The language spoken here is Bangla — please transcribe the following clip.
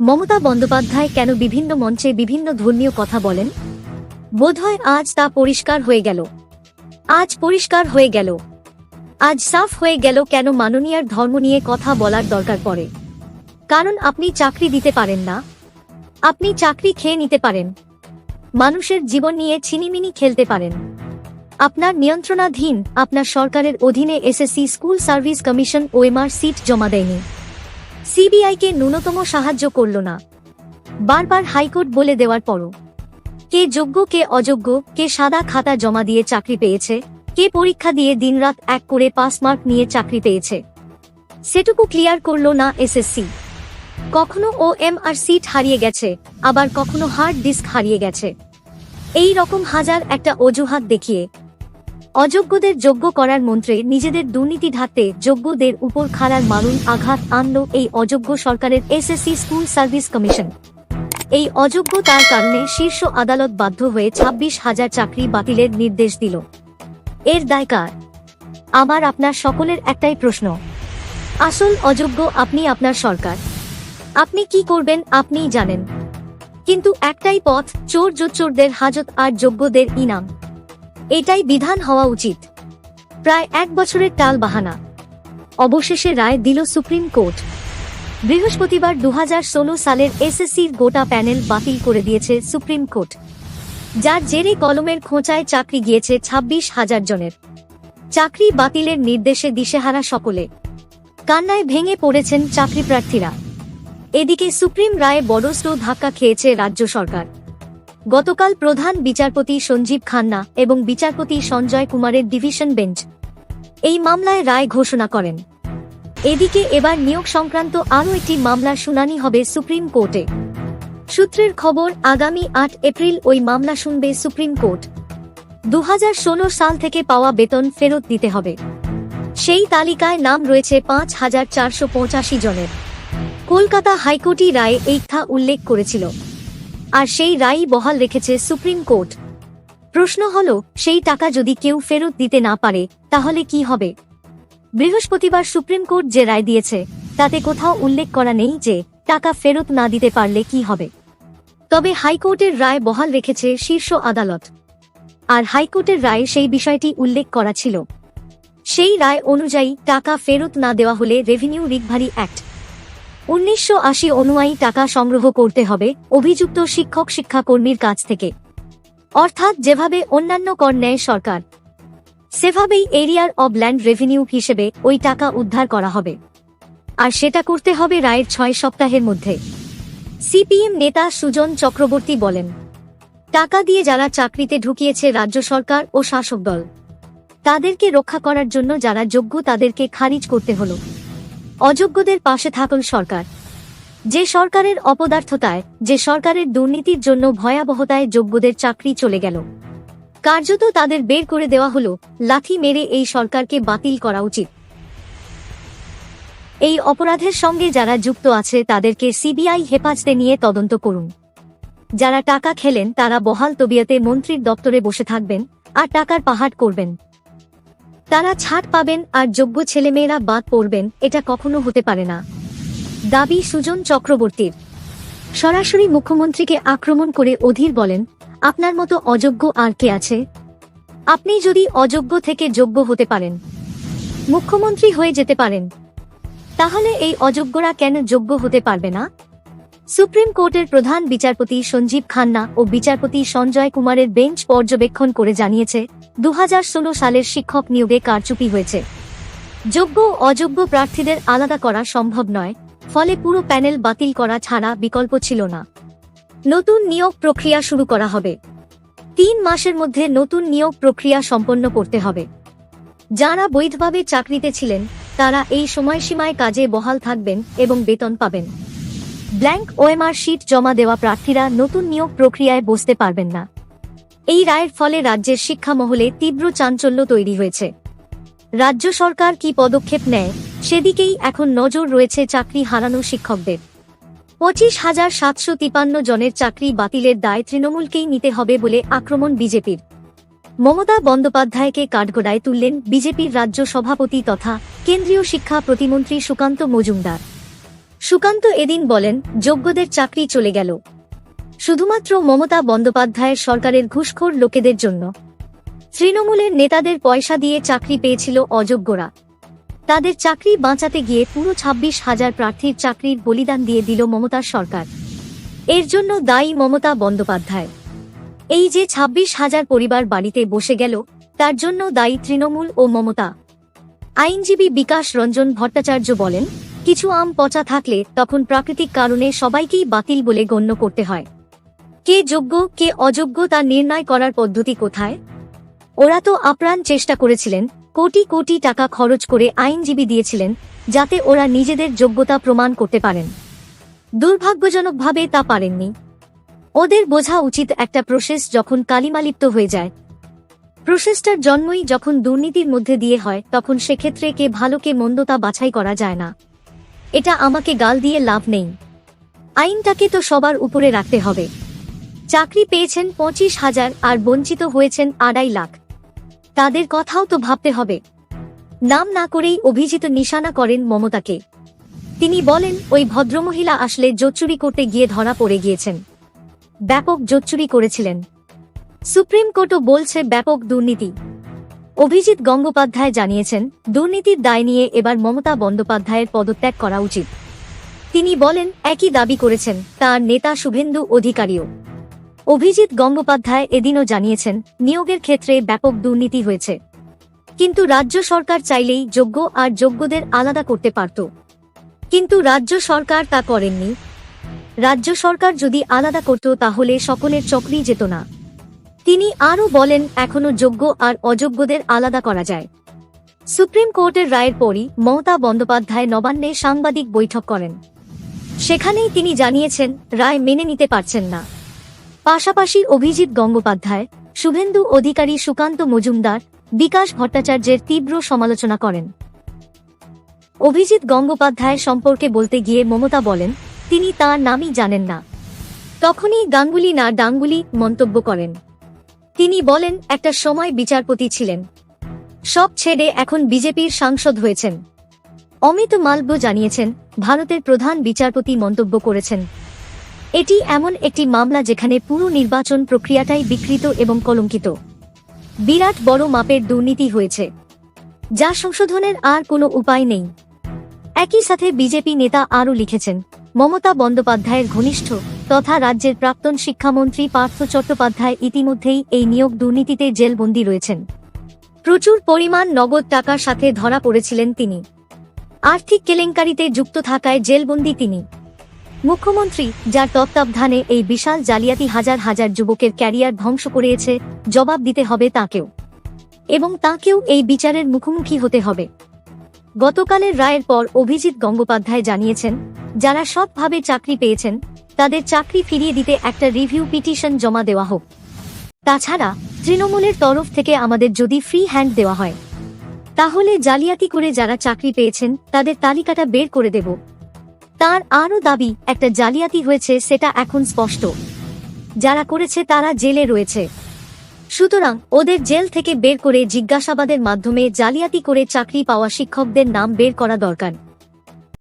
মমতা বন্দ্যোপাধ্যায় কেন বিভিন্ন মঞ্চে বিভিন্ন ধর্মীয় কথা বলেন? বোধহয় আজ তা পরিষ্কার হয়ে গেল। আজ পরিষ্কার হয়ে গেল। আজ সাফ হয়ে গেল কেন মাননীয়ার ধর্ম নিয়ে কথা বলার দরকার পড়ে। কারণ আপনি চাকরি দিতে পারেন না। আপনি চাকরি খেয়ে নিতে পারেন। মানুষের জীবন নিয়ে ছিনিমিনি খেলতে পারেন। আপনার নিয়ন্ত্রণাধীন, আপনার সরকারের অধীনে SSC school service commission, OMR sheet জমা দেয়নি। সিবিআইকে ন্যূনতম সাহায্য করল না। বারবার হাইকোর্ট বলে দেওয়ার পরও। কে যোগ্য, কে অযোগ্য, কে সাদা খাতা জমা দিয়ে চাকরি পেয়েছে, কে পরীক্ষা দিয়ে দিনরাত এক করে পাস মার্ক নিয়ে চাকরি পেয়েছে। সেটুকু ক্লিয়ার করল না এসএসসি। কখনো ও এম আর সিট হারিয়ে গেছে, আবার কখনো হার্ড ডিস্ক হারিয়ে গেছে। এই রকম হাজার একটা অজুহাত দেখিয়ে অযোগ্যদের যোগ্য করার মন্ত্রে নিজেদের দুর্নীতি ঢাকতে যোগ্যদের উপর খাড়ার মারুন আঘাত আনল এই অযোগ্য সরকারের এসএসসি স্কুল সার্ভিস কমিশন এই অযোগ্য তার কারণে শীর্ষ আদালত বাধ্য হয়ে ছাব্বিশ হাজার চাকরি বাতিলের নির্দেশ দিল। এর দায়কার আমার আপনার সকলের একটাই প্রশ্ন। আসল অযোগ্য আপনি আপনার সরকার। আপনি কি করবেন আপনিই জানেন। কিন্তু একটাই পথ চোর জোচ্চোরদের হাজত আর যোগ্যদের ইনাম। এটাই বিধান হওয়া উচিত। প্রায় এক বছরের টাল বাহানা। অবশেষে রায় দিল সুপ্রিম কোর্ট। বৃহস্পতিবার দু হাজার ষোলো সালের এসএসসির গোটা প্যানেল বাতিল করে দিয়েছে সুপ্রিম কোর্ট। যার জেরে কলমের খোঁচায় চাকরি গিয়েছে ছাব্বিশ হাজার জনের। চাকরি বাতিলের নির্দেশে দিশেহারা সকলে। কান্নায় ভেঙে পড়েছেন চাকরি প্রার্থীরা। এদিকে সুপ্রিম রায়ে বড়স্ত ধাক্কা খেয়েছে রাজ্য সরকার। গতকাল প্রধান বিচারপতি সঞ্জীব খান্না এবং বিচারপতি সঞ্জয় কুমারের ডিভিশন বেঞ্চ এই মামলায় রায় ঘোষণা করেন। এদিকে এবার নিয়োগ সংক্রান্ত আরও একটি মামলার শুনানি হবে সুপ্রিম কোর্টে। সূত্রের খবর, আগামী আট এপ্রিল ওই মামলা শুনবে সুপ্রিম কোর্ট। দু হাজার ষোলো সাল থেকে পাওয়া বেতন ফেরত দিতে হবে। সেই তালিকায় নাম রয়েছে পাঁচ হাজার চারশো পঁচাশি জনের। কলকাতা হাইকোর্টই রায়ে এই উল্লেখ করেছিল। আর সেই রায়ই বহাল রেখেছে সুপ্রিম কোর্ট। প্রশ্ন হল, সেই টাকা যদি কেউ ফেরত দিতে না পারে, তাহলে কি হবে? বৃহস্পতিবার সুপ্রিম কোর্ট যে রায় দিয়েছে, তাতে কোথাও উল্লেখ করা নেই যে, টাকা ফেরত না দিতে পারলে কি হবে। তবে হাইকোর্টের রায় বহাল রেখেছে শীর্ষ আদালত। আর হাইকোর্টের রায়ে সেই বিষয়টি উল্লেখ করা ছিল। সেই রায় অনুযায়ী টাকা ফেরত না দেওয়া হলে রেভিনিউ রিকভারি অ্যাক্ট উনিশশো আশি অনুযায়ী টাকা সংগ্রহ করতে হবে, অভিযুক্ত শিক্ষক শিক্ষাকর্মীর কাছ থেকে। অর্থাৎ যেভাবে অন্যান্য কর নেয় সরকার, সেভাবেই এরিয়ার অব ল্যান্ড রেভিনিউ হিসেবে ওই টাকা উদ্ধার করা হবে। আর সেটা করতে হবে রায়ের ছয় সপ্তাহের মধ্যে। সিপিএম নেতা সুজন চক্রবর্তী বলেন, টাকা দিয়ে যারা চাকরিতে ঢুকিয়েছে রাজ্য সরকার ও শাসক দল, তাদেরকে রক্ষা করার জন্য যারা যোগ্য তাদেরকে খারিজ করতে হলো। অযোগ্যদের পাশে থাকল সরকার। যে সরকারের অপদার্থতায়, যে সরকারের দুর্নীতির জন্য ভয়াবহতায় যোগ্যদের চাকরি চলে গেল। কার্যত তাদের বের করে দেওয়া হলো, লাথি মেরে এই সরকারকে বাতিল করা উচিত। এই অপরাধের সঙ্গে যারা যুক্ত আছে, তাদেরকে সিবিআই হেফাজতে নিয়ে তদন্ত করুন। যারা টাকা খেলেন, তারা বহাল তবিয়তে মন্ত্রীর দপ্তরে বসে থাকবেন, আর টাকার পাহাড় করবেন। তারা ছাড় পাবেন আর যোগ্য ছেলেমেয়েরা বাদ পড়বেন, এটা কখনো হতে পারে না। দাবি সুজন চক্রবর্তীর। সরাসরি মুখ্যমন্ত্রীকে আক্রমণ করে অধীর বলেন, আপনার মতো অযোগ্য আর কে আছে? আপনি যদি অযোগ্য থেকে যোগ্য হতে পারেন। মুখ্যমন্ত্রী হয়ে যেতে পারেন। তাহলে এই অযোগ্যরা কেন যোগ্য হতে পারবে না? সুপ্রিম কোর্টের প্রধান বিচারপতি সঞ্জীব খান্না ও বিচারপতি সঞ্জয় কুমারের বেঞ্চ পর্যবেক্ষণ করে জানিয়েছে দু হাজার ষোল সালের শিক্ষক নিয়োগে কারচুপি হয়েছে। যোগ্য অযোগ্য প্রার্থীদের আলাদা করা সম্ভব নয়, ফলে পুরো প্যানেল বাতিল করা ছাড়া বিকল্প ছিল না। নতুন নিয়োগ প্রক্রিয়া শুরু করা হবে। তিন মাসের মধ্যে নতুন নিয়োগ প্রক্রিয়া সম্পন্ন করতে হবে। যারা বৈধভাবে চাকরিতে ছিলেন, তারা এই সময়সীমায় কাজে বহাল থাকবেন এবং বেতন পাবেন। ব্ল্যাঙ্ক ওএমআর শিট জমা দেওয়া প্রার্থীরা নতুন নিয়োগ প্রক্রিয়ায় বসতে পারবেন না। এই রায়ের ফলে রাজ্যের শিক্ষা মহলে তীব্র চাঞ্চল্য তৈরি হয়েছে। রাজ্য সরকার কি পদক্ষেপ নেয়, সেদিকেই এখন নজর রয়েছে চাকরি হারানো শিক্ষকদের। পঁচিশ হাজার সাতশো তিপান্ন জনের চাকরি বাতিলের দায় তৃণমূলকেই নিতে হবে বলে আক্রমণ বিজেপির। মমতা বন্দ্যোপাধ্যায়কে কাঠগোড়ায় তুললেন বিজেপির রাজ্য সভাপতি তথা কেন্দ্রীয় শিক্ষা প্রতিমন্ত্রী সুকান্ত মজুমদার। সুকান্ত এদিন বলেন, যোগ্যদের চাকরি চলে গেল। শুধুমাত্র মমতা বন্দ্যোপাধ্যায়ের সরকারের ঘুষখোর লোকেদের জন্য। তৃণমূলের নেতাদের পয়সা দিয়ে চাকরি পেয়েছিল অযোগ্যরা। তাদের চাকরি বাঁচাতে গিয়ে পুরো ছাব্বিশ হাজার প্রার্থীর চাকরির বলিদান দিয়ে দিল মমতার সরকার। এর জন্য দায়ী মমতা বন্দ্যোপাধ্যায়। এই যে ছাব্বিশ হাজার পরিবার বাড়িতে বসে গেল, তার জন্য দায়ী তৃণমূল ও মমতা। আইনজীবী বিকাশ রঞ্জন ভট্টাচার্য বলেন কিছু আম পচা থাকলে তখন প্রাকৃতিক কারণে সবাইকেই বাতিল বলে গণ্য করতে হয়। কে যোগ্য, কে অযোগ্য তা নির্ণয় করার পদ্ধতি কোথায়? ওরা তো আপ্রাণ চেষ্টা করেছিলেন, কোটি কোটি টাকা খরচ করে আইনজীবী দিয়েছিলেন, যাতে ওরা নিজেদের যোগ্যতা প্রমাণ করতে পারেন। দুর্ভাগ্যজনকভাবে তা পারেননি। ওদের বোঝা উচিত একটা প্রসেস যখন কালিমালিপ্ত হয়ে যায়। প্রসেসটার জন্মই যখন দুর্নীতির মধ্যে দিয়ে হয়, তখন সেক্ষেত্রে কে ভালো কে মন্দ তা বাছাই করা যায় না। এটা আমাকে গাল দিয়ে লাভ নেই। আইনটাকে তো সবার উপরে রাখতে হবে। চাকরি পেয়েছেন পঁচিশ হাজার আর বঞ্চিত হয়েছেন আড়াই লাখ। তাদের কথাও তো ভাবতে হবে। নাম না করেই অভিজিত নিশানা করেন মমতাকে। তিনি বলেন, ওই ভদ্রমহিলা আসলে জোচ্চুরি করতে গিয়ে ধরা পড়ে গিয়েছেন। ব্যাপক জোচ্চুরি করেছিলেন। সুপ্রিম কোর্টও বলছে ব্যাপক দুর্নীতি। অভিজিৎ গঙ্গোপাধ্যায় জানিয়েছেন, দুর্নীতির দায় নিয়ে এবার মমতা বন্দ্যোপাধ্যায়ের পদত্যাগ করা উচিত। তিনি বলেন, একই দাবি করেছেন, তার নেতা শুভেন্দু অধিকারীও। অভিজিৎ গঙ্গোপাধ্যায় এদিনও জানিয়েছেন, নিয়োগের ক্ষেত্রে ব্যাপক দুর্নীতি হয়েছে। কিন্তু রাজ্য সরকার চাইলেই যোগ্য আর যোগ্যদের আলাদা করতে পারত। কিন্তু রাজ্য সরকার তা করেননি। রাজ্য সরকার যদি আলাদা করত, তাহলে সকলের চক্রই যেত না। তিনি আরও বলেন, এখনও যোগ্য আর অযোগ্যদের আলাদা করা যায়। সুপ্রিম কোর্টের রায়ের পরই মমতা বন্দ্যোপাধ্যায় নবান্নে সাংবাদিক বৈঠক করেন। সেখানেই তিনি জানিয়েছেন, রায় মেনে নিতে পারছেন না। পাশাপাশি অভিজিৎ গঙ্গোপাধ্যায়, শুভেন্দু অধিকারী সুকান্ত মজুমদার, বিকাশ ভট্টাচার্যের তীব্র সমালোচনা করেন। অভিজিৎ গঙ্গোপাধ্যায় সম্পর্কে বলতে গিয়ে মমতা বলেন, তিনি তার নামই জানেন না। তখনই গাঙ্গুলি না ডাঙ্গুলি মন্তব্য করেন। তিনি বলেন, একটা সময় বিচারপতি ছিলেন। সব ছেড়ে এখন বিজেপির সাংসদ হয়েছেন। অমিত মালব্য জানিয়েছেন, ভারতের প্রধান বিচারপতি মন্তব্য করেছেন। এটি এমন একটি মামলা যেখানে পুরো নির্বাচন প্রক্রিয়াটাই বিকৃত এবং কলঙ্কিত। বিরাট বড় মাপের দুর্নীতি হয়েছে। যা সংশোধনের আর কোনো উপায় নেই। একই সাথে বিজেপি নেতা আরও লিখেছেন, মমতা বন্দ্যোপাধ্যায়ের ঘনিষ্ঠ তথা রাজ্যের প্রাক্তন শিক্ষামন্ত্রী পার্থ চট্টোপাধ্যায় ইতিমধ্যেই এই নিয়োগ দুর্নীতিতে জেলবন্দী রয়েছেন। প্রচুর পরিমাণ নগদ টাকার সাথে ধরা পড়েছিলেন তিনি। আর্থিক কেলেঙ্কারিতে যুক্ত থাকায় জেলবন্দী তিনি। মুখ্যমন্ত্রী, যার তত্ত্বাবধানে এই বিশাল জালিয়াতি হাজার হাজার যুবকের ক্যারিয়ার ধ্বংস করিয়েছে জবাব দিতে হবে তাকেও। এবং তাকেও এই বিচারের মুখোমুখি হতে হবে। গতকালের রায়ের পর অভিজিৎ গঙ্গোপাধ্যায় জানিয়েছেন, যারা সৎভাবে চাকরি পেয়েছেন তাদের চাকরি ফিরিয়ে দিতে একটা রিভিউ পিটিশন জমা দেওয়া হোক। তাছাড়া, তৃণমূলের তরফ থেকে আমাদের যদি ফ্রি হ্যান্ড দেওয়া হয়। তাহলে জালিয়াতি করে যারা চাকরি পেয়েছেন, তাদের তালিকাটা বের করে দেব। তার আরও দাবি, একটা জালিয়াতি হয়েছে সেটা এখন স্পষ্ট। যারা করেছে তারা জেলে রয়েছে। সুতরাং, ওদের জেল থেকে বের করে জিজ্ঞাসাবাদের মাধ্যমে জালিয়াতি করে চাকরি পাওয়া শিক্ষকদের নাম বের করা দরকার।